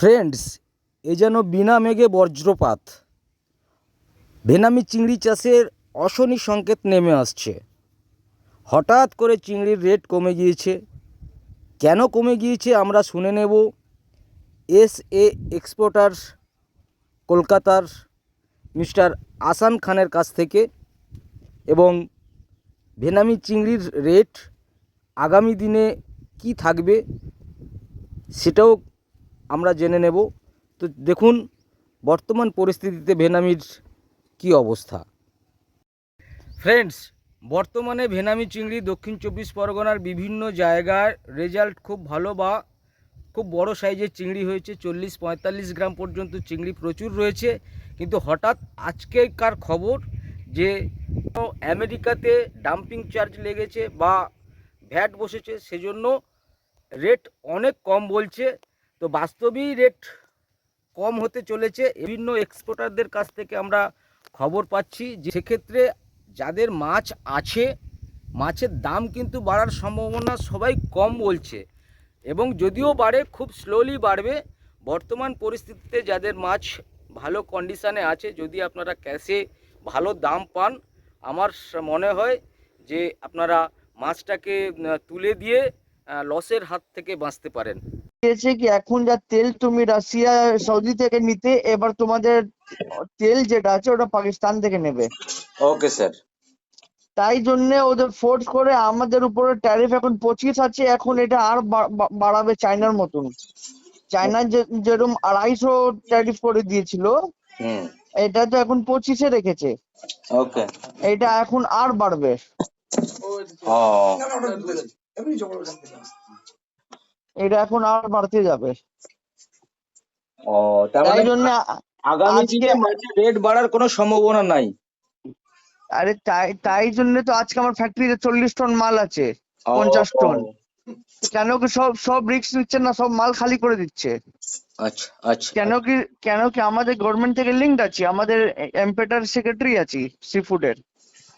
Friends এ যেন বিনা মেঘে বজ্রপাত। বেনামি চিংড়ি চাষের অশনি সংকেত নেমে আসছে। হঠাৎ করে চিংড়ির রেট কমে গিয়েছে। কেন কমে গিয়েছে আমরা শুনে নেব। এস এ এক্সপোর্টার কলকাতার মিস্টার আসান খানের কাছ থেকে এবং ভেনামি চিংড়ির রেট আগামী দিনে কি থাকবে সেটাও আমরা জেনে নেব। তো দেখুন, বর্তমান পরিস্থিতিতে ভেনামির কি অবস্থা? ফ্রেন্ডস বর্তমানে ভেনামি চিংড়ি দক্ষিণ চব্বিশ পরগনার বিভিন্ন জায়গার রেজাল্ট খুব ভালো বা খুব বড় সাইজের চিংড়ি হয়েছে। চল্লিশ, পঁয়তাল্লিশ গ্রাম পর্যন্ত চিংড়ি প্রচুর রয়েছে। কিন্তু হঠাৎ আজকেকার খবর যে আমেরিকাতে ডাম্পিং চার্জ লেগেছে বা ভ্যাট বসেছে, সেজন্য রেট অনেক কম বলছে। তো বাস্তবেই রেট কম হতে চলেছে। বিভিন্ন এক্সপোর্টারদের কাছ থেকে আমরা খবর পাচ্ছি যে সেক্ষেত্রে যাদের মাছ আছে, মাছের দাম কিন্তু বাড়ার সম্ভাবনা সবাই কম বলছে। এবং যদিও বাড়ে, খুব স্লোলি বাড়বে। বর্তমান পরিস্থিতিতে যাদের মাছ ভালো কন্ডিশানে আছে, যদি আপনারা ক্যাশে ভালো দাম পান, আমার মনে হয় যে আপনারা মাছটাকে তুলে দিয়ে লসের হাত থেকে বাঁচতে পারেন। দিয়েছে কি এখন যা তেল তুমি রাশিয়া সৌদি থেকে নিতে এবার তোমাদের তেল যেটা আছে ওটা পাকিস্তান থেকে নেবে ওকে স্যার তাই জন্য ওদের ফোর্স করে আমাদের উপরে ট্যারিফ এখন পঁচিশ আছে এখন এটা আর বাড়াবে চায়নার মতন চায়না যেরকম আড়াইশো ট্যারিফ করে দিয়েছিল হুম এটা তো এখন পঁচিশে রেখেছে ওকে এটা এখন আর বাড়বে ও এটা এখন আর বাড়তে যাবে। ও তাই মানে জন্য আগামী দিনে মাছের রেট বাড়ার কোনো সম্ভাবনা নাই। আরে তাই তাই জন্য তো আজকে আমার ফ্যাক্টরিতে চল্লিশ টন মাল আছে পঞ্চাশ টন কেন কি সব সব রিস্ক নিচ্ছে না সব মাল খালি করে দিচ্ছে? আচ্ছা আচ্ছা। কেন কি কেন কি আমাদের গভর্নমেন্ট থেকে লিঙ্ক আছে? আমাদের এমপেটার সেক্রেটারি আছি সি ফুডের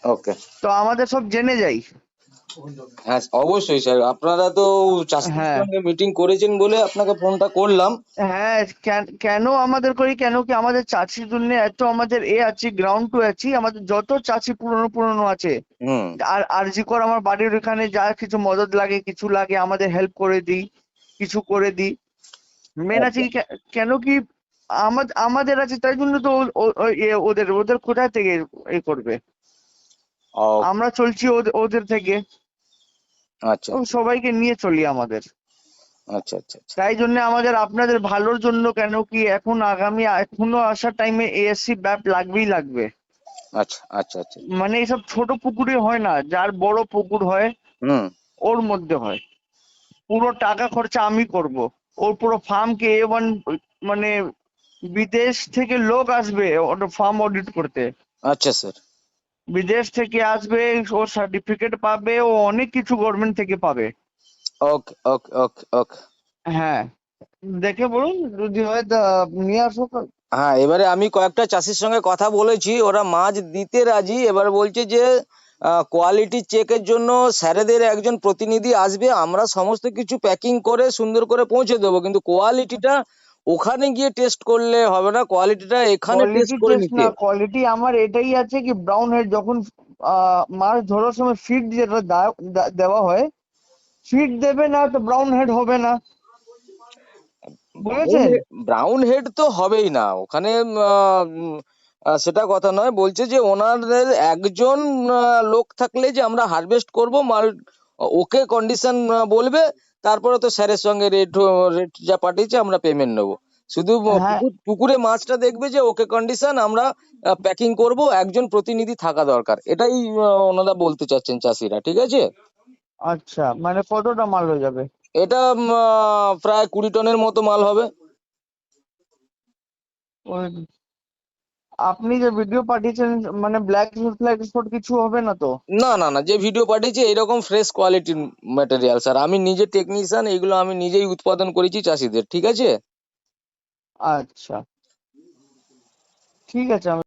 ওকে তো আমাদের সব জেনে যাই। হ্যাঁ অবশ্যই স্যার। আপনারা তো হ্যাঁ। সঙ্গে মিটিং করেছেন বলে আপনাকে ফোনটা করলাম। হ্যাঁ কেন- আমাদের করি কেন কি আমাদের চাষির জন্য এত আমাদের এ আছে গ্রাউন্ড টু আছি আমাদের যত চাষি পুরনো পুরনো আছে হুম। আর আরজি কর আমার বাড়ির ওখানে যা কিছু মদত লাগে কিছু লাগে আমাদের হেল্প করে দিই কিছু করে দিই। মেন আছে কি কেন কি আমাদের আমাদের আছে তাই জন্য তো ওদের ওদের কোথায় থেকে এ করবে? আমরা চলছি ওদের থেকে। আচ্ছা ও সবাইকে নিয়ে চলি আমাদের। আচ্ছা আচ্ছা আচ্ছা। তাই জন্য আমাদের আপনাদের ভালোর জন্য কেন কি এখন আগামী এখনও আসার টাইমে এএসসি ব্যাপ লাগবেই লাগবে। আচ্ছা আচ্ছা আচ্ছা। মানে এইসব ছোট পুকুরে হয় না যার বড় পুকুর হয় হুম। ওর মধ্যে হয়। পুরো টাকা খরচা আমি করব। ওর পুরো ফার্মকে এ ওয়ান মানে বিদেশ থেকে লোক আসবে ওটা ফার্ম অডিট করতে। আচ্ছা স্যার বিদেশ থেকে আসবে ও সার্টিফিকেট পাবে ও অনেক কিছু গভর্নমেন্ট থেকে পাবে। ওকে ওকে ওকে ওকে হ্যাঁ। দেখে বলুন যদি হয় তা নিয়ে আসো। হ্যাঁ এবারে আমি কয়েকটা চাষির সঙ্গে কথা বলেছি ওরা মাছ দিতে রাজি। এবার বলছে যে কোয়ালিটি চেকের জন্য স্যারেদের একজন প্রতিনিধি আসবে আমরা সমস্ত কিছু প্যাকিং করে সুন্দর করে পৌঁছে দেবো। কিন্তু কোয়ালিটিটা ওখানে গিয়ে টেস্ট করলে হবে না কোয়ালিটিটা এখানে টেস্ট করে নিতে। কোয়ালিটি আমার এটাই আছে কি ব্রাউন হেড যখন আহ, মাছ ধরার সময় ফিড যেটা দেওয়া হয় ফিড দেবে না তো ব্রাউন হেড হবে না। বুঝেছেন? ব্রাউন হেড তো হবেই না। ওখানে সেটা কথা নয় বলছে যে ওনাদের একজন লোক থাকলে যে আমরা হারভেস্ট করব মাল ওকে কন্ডিশন বলবে তারপরে তো স্যারের সঙ্গে রেট রেট যা পাঠিয়েছে আমরা পেমেন্ট নেব। শুধু হ্যাঁ। পুকুর- পুকুরে মাছটা দেখবে যে ওকে কন্ডিশন আমরা প্যাকিং করব একজন প্রতিনিধি থাকা দরকার। এটাই ওনারা বলতে চাচ্ছেন চাষিরা ঠিক আছে? আচ্ছা মানে কতটা মাল হয়ে যাবে? এটা প্রায় কুড়ি টনের মতো মাল হবে। আপনি যে ভিডিও পাঠিয়েছেন মানে ব্ল্যাক ফ্ল্যাগ স্পট কিছু হবে না তো? না না না যে ভিডিও পাঠিয়েছে এরকম ফ্রেশ কোয়ালিটির ম্যাটেরিয়াল স্যার আমি নিজে টেকনিশিয়ান এগুলো আমি নিজেই উৎপাদন করেছি চাষিদের ঠিক আছে? আচ্ছা। ঠিক আছে আমি